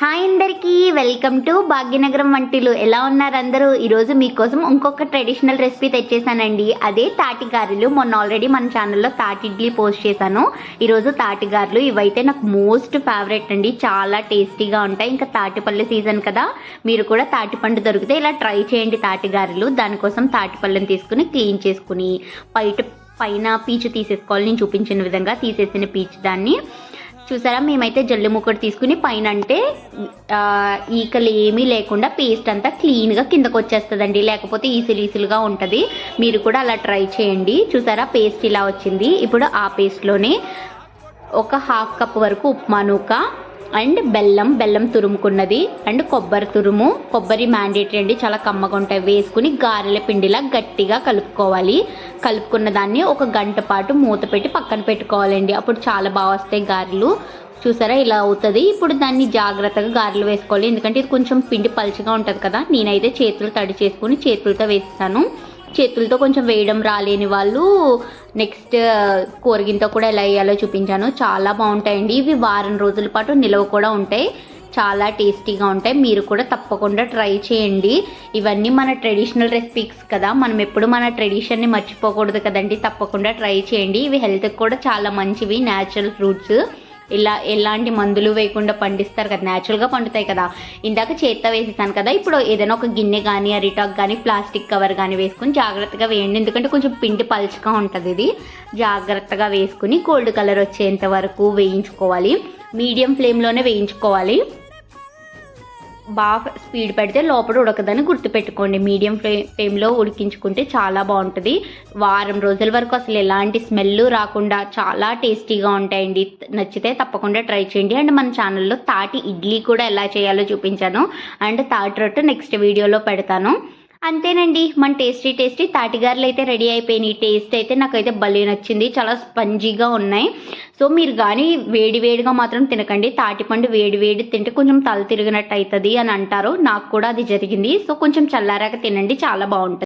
Hi అందరికీ welcome to Bhagyanagaram వంటిలు. ఎలా ఉన్నారు అందరూ? ఈరోజు మీకోసం ఇంకొక ట్రెడిషనల్ రెసిపీ తెచ్చేసానండి. అదే తాటిగారెలు. మొన్న ఆల్రెడీ మన ఛానల్లో తాటి ఇడ్లీ పోస్ట్ చేశాను. ఈరోజు తాటిగారెలు ఇవైతే నాకు మోస్ట్ ఫేవరెట్ అండి. చాలా టేస్టీగా ఉంటాయి. ఇంకా తాటిపల్లి సీజన్ కదా. మీరు కూడా తాటిపండు దొరికితే ఇలా ట్రై చేయండి తాటిగారెలు. దానికోసం తాటిపళ్ళని తీసుకుని క్లీన్ చేసుకుని బయట పైన పీచు తీసేసుకోవాలి. నేను చూపించిన విధంగా తీసేసిన పీచు దాన్ని. చూసారా? మేమైతే జల్లి ముక్కడు తీసుకుని పైన అంటే ఈకలు ఏమీ లేకుండా పేస్ట్ అంతా క్లీన్గా కిందకు వచ్చేస్తుందండి లేకపోతే ఈసిల్ ఈసిల్గా ఉంటుంది. మీరు కూడా అలా ట్రై చేయండి. చూసారా? పేస్ట్ ఇలా వచ్చింది. ఇప్పుడు ఆ పేస్ట్లోనే ఒక హాఫ్ కప్ వరకు ఉప్మా నూక అండ్ బెల్లం బెల్లం తురుముకున్నది అండ్ కొబ్బరి తురుము కొబ్బరి మ్యాండేటరీ అండి చాలా కమ్మగా ఉంటాయి. వేసుకుని గారెల పిండిలా గట్టిగా కలుపుకోవాలి. కలుపుకున్న దాన్ని ఒక గంట పాటు మూత పెట్టి పక్కన పెట్టుకోవాలండి. అప్పుడు చాలా బాగా వస్తాయి గారెలు. చూసారా ఇలా అవుతుంది. ఇప్పుడు దాన్ని జాగ్రత్తగా గారెలు వేసుకోవాలి. ఎందుకంటే ఇది కొంచెం పిండి పలుచగా ఉంటుంది కదా. నేనైతే చేతులు తడి చేసుకుని చేతులతో వేస్తాను. చేతులతో కొంచెం వేయడం రాలేని వాళ్ళు నెక్స్ట్ కూరగింతో కూడా ఎలా వేయాలో చూపించాను. చాలా బాగుంటాయండి. ఇవి వారం రోజుల పాటు నిల్వ కూడా ఉంటాయి. చాలా టేస్టీగా ఉంటాయి. మీరు కూడా తప్పకుండా ట్రై చేయండి. ఇవన్నీ మన ట్రెడిషనల్ రెసిపీస్ కదా. మనం ఎప్పుడు మన ట్రెడిషన్ని మర్చిపోకూడదు కదండి. తప్పకుండా ట్రై చేయండి. ఇవి హెల్త్కి కూడా చాలా మంచివి. Natural fruits. ఇలా ఎలాంటి మందులు వేయకుండా పండిస్తారు కదా న్యాచురల్గా పండుతాయి కదా. ఇందాక చేత్తో వేసేసాను కదా ఇప్పుడు ఏదైనా ఒక గిన్నె కానీ అరిటాక్ కానీ ప్లాస్టిక్ కవర్ కానీ వేసుకుని జాగ్రత్తగా వేయండి. ఎందుకంటే కొంచెం పిండి పలుచగా ఉంటుంది ఇది. జాగ్రత్తగా వేసుకుని గోల్డ్ కలర్ వచ్చేంత వరకు వేయించుకోవాలి. మీడియం ఫ్లేమ్లోనే వేయించుకోవాలి. బాగా స్పీడ్ పెడితే లోపల ఉడకదని గుర్తుపెట్టుకోండి. మీడియం ఫ్లేమ్ ఫ్లేమ్లో ఉడికించుకుంటే చాలా బాగుంటుంది. వారం రోజుల వరకు అసలు ఎలాంటి స్మెల్ రాకుండా చాలా టేస్టీగా ఉంటాయండి. నచ్చితే తప్పకుండా ట్రై చేయండి. అండ్ మన ఛానల్లో తాటి ఇడ్లీ కూడా ఎలా చేయాలో చూపించాను. అండ్ తాటి రొట్టె నెక్స్ట్ వీడియోలో పెడతాను. అంతేనండి మన టేస్టీ టేస్టీ తాటిగారులు అయితే రెడీ అయిపోయినాయి. టేస్ట్ అయితే నాకైతే భలే నచ్చింది. చాలా స్పంజీగా ఉన్నాయి. సో మీరు కానీ వేడి వేడిగా మాత్రం తినకండి. తాటిపండు వేడి వేడి తింటే కొంచెం తల తిరిగినట్టు అవుతుంది అని అంటారు. నాకు కూడా అది జరిగింది. సో కొంచెం చల్లారాక తినండి. చాలా బాగుంటుంది.